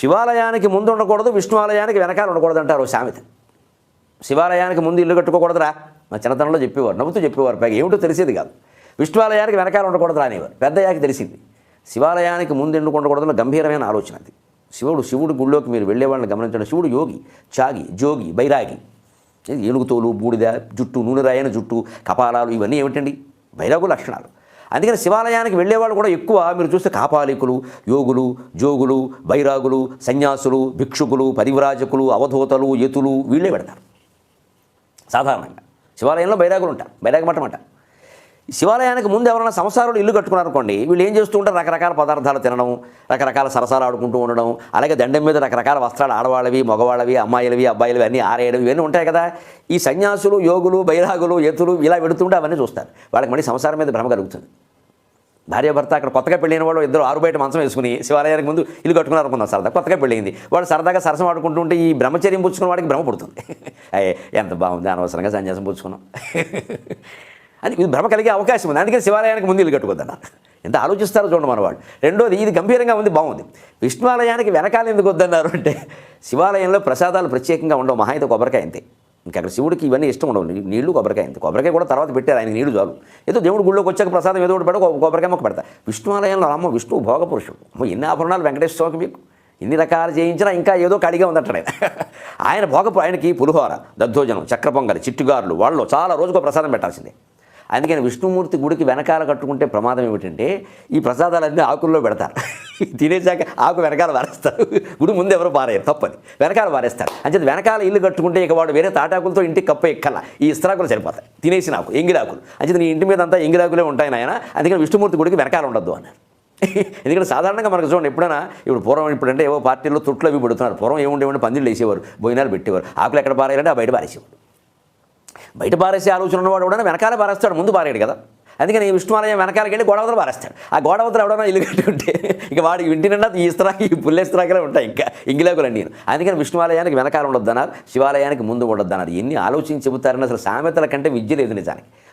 శివాలయానికి ముందు ఉండకూడదు విష్ణువాలయానికి వెనకాల ఉండకూడదు అంటారు సామెత. శివాలయానికి ముందు ఇల్లు కట్టుకోకూడదురా? మా చిన్నతనంలో చెప్పేవారు నవ్వుతూ చెప్పేవారు పైగా ఏమిటో తెలిసేది కాదు. విష్ణువాలయానికి వెనకాల ఉండకూడదురా అనేవారు పెద్దయ్యాకి తెలిసింది. శివాలయానికి ముందు ఎందుకు ఉండకూడదు గంభీరమైన ఆలోచన అది. శివుడు శివుడు గుళ్ళోకి మీరు వెళ్ళే వాళ్ళని గమనించండి. శివుడు యోగి చాగి జోగి బైరాగి. ఏనుగుతోలు బూడిద జుట్టు నూనె రాయని జుట్టు కపాలాలు ఇవన్నీ ఏమిటండి? బైరాగు లక్షణాలు. అందుకని శివాలయానికి వెళ్ళేవాళ్ళు కూడా ఎక్కువ మీరు చూస్తే కాపాలికులు యోగులు జోగులు బైరాగులు సన్యాసులు భిక్షుకులు పరివ్రాజకులు అవధూతలు యతులు వీళ్ళే పెడతారు. సాధారణంగా. శివాలయంలో బైరాగులు ఉంటారు. బైరాగ మఠం అంటారు శివాలయానికి ముందు ఎవరైనా సంసారాలు ఇల్లు కట్టుకున్నారనుకోండి వీళ్ళు ఏం చేస్తూ ఉంటారు? రకరకాల పదార్థాలు తినడం రకరకాల సరసాలు ఆడుకుంటూ ఉండడం అలాగే దండం మీద రకరకాల వస్త్రాలు ఆడవాళ్ళవి మగవాళ్ళవి అమ్మాయిలవి అబ్బాయిలవి అన్నీ ఆరేయడం ఇవన్నీ ఉంటాయి కదా. ఈ సన్యాసులు యోగులు బైరాగులు ఎత్తులు ఇలా పెడుతుంటే అవన్నీ చూస్తారు. వాళ్ళకి మళ్ళీ సంసారం మీద భ్రమ కలుగుతుంది. భార్య భర్త అక్కడ కొత్తగా పెళ్ళైన వాళ్ళు ఇద్దరు ఆరు బయట మంచం వేసుకుని శివాలయానికి ముందు ఇల్లు కట్టుకున్నారు అనుకుందాం సరదా. కొత్తగా పెళ్ళైంది. వాడు సరదాగా సరసం ఆడుకుంటుంటే ఈ బ్రహ్మచర్యం పుచ్చుకున్న వాడికి భ్రమ పుడుతుంది. అయ్యే ఎంత బాగుంది అనవసరంగా సన్యాసం పుచ్చుకున్నాం. అది ఇది భ్రమ కలిగే అవకాశం ఉంది. అందుకని శివాలయానికి ముందు ఇల్లు కట్టుకోద్దన్నారు ఎంత ఆలోచిస్తారో చూడండి మనవాడు రెండోది ఇది గంభీరంగా ఉంది బాగుంది. విష్ణువాలయానికి వెనకాల ఎందుకు వద్దన్నారు అంటే శివాలయంలో ప్రసాదాలు ప్రత్యేకంగా ఉండవు. మహా అయితే కొబ్బరికాయ అంతే. ఇంకా అక్కడ శివుడికి ఇవన్నీ ఇష్టం ఉండవు. నీళ్ళు కొబ్బరికాయ. అంతే కొబ్బరికాయ కూడా తర్వాత పెట్టారు. ఆయన నీళ్ళు చాలు. ఏదో దేవుడు గుళ్ళోకి వచ్చాక ప్రసాదం ఏదో ఒకటి పెడతా కొబ్బరికాయ మొక్క పెడతా. విష్ణువాలయంలో అమ్మ విష్ణు భోగ పురుషుడు అమ్మ ఎన్ని ఆభరణాలు వెంకటేశ్వర స్వామికి మీకు? ఇన్ని రకాలు చేయించినా ఇంకా ఏదో కడిగా ఉందట ఆయన. ఆయన భోగ ఆయనకి పులిహోర దద్దోజనం చక్ర పొంగలి చిట్టుగారులు వాళ్ళు చాలా రోజుకో ప్రసాదం పెట్టాల్సిందే. అందుకని విష్ణుమూర్తి గుడికి వెనకాల కట్టుకుంటే ప్రమాదం ఏమిటంటే ఈ ప్రసాదాలన్నీ ఆకుల్లో పెడతారు. తినేసాక ఆకు వెనకాల వారేస్తారు. గుడి ముందు ఎవరు పారేయరు తప్పది. వెనకాల వారేస్తారు. అంచేది వెనకాల ఇల్లు కట్టుకుంటే ఇక వాడు వేరే తాటాకులతో ఇంటికి కప్ప ఎక్కల ఈ ఇస్త్రాకులు సరిపోతాయి. తినేసిన ఆకు ఎంగిరాకులు అంచేది నీ ఇంటి మీద అంతా ఎంగిరాకులే ఉంటాయి నాయన. అందుకని విష్ణుమూర్తి గుడికి వెనకాల ఉండద్దు అన్నారు ఎందుకంటే సాధారణంగా మనకు చూడండి ఎప్పుడైనా ఇప్పుడు పూర్వం ఇప్పుడంటే ఏవో పార్టీల్లో తుట్లు అవి పెడుతున్నారు. పూర్వం ఏముండేవండి పందిళ్ళు వేసేవారు భోజనాలు పెట్టేవారు. ఆకులు ఎక్కడ పారేయాలంటే ఆ బయట పారేసేవాడు. బయట పారేసే ఆలోచన ఉన్నవాడు కూడా వెనకాల పారేస్తాడు ముందు పారేయడు కదా. అందుకని ఈ విష్ణువాలయం వెనకాలకి వెళ్ళి గోడవతలు పారేస్తాడు. ఆ గోడవతలు ఎవడన్నా ఇల్లు కట్టి ఉంటే ఇక వాడికి ఇంటి నిండా ఈ ఇస్త్రాకి ఈ పుల్లేస్త్రాకలే ఉంటాయి ఇంకా. ఇంగిలాకులు నేను. అందుకని విష్ణువాలయానికి వెనకాల ఉండొద్దన్నారు శివాలయానికి ముందు ఉండొద్దన్నారు. ఎన్ని ఆలోచించి చెబుతారని అసలు సామెతల కంటే విద్య లేదు నిజానికి.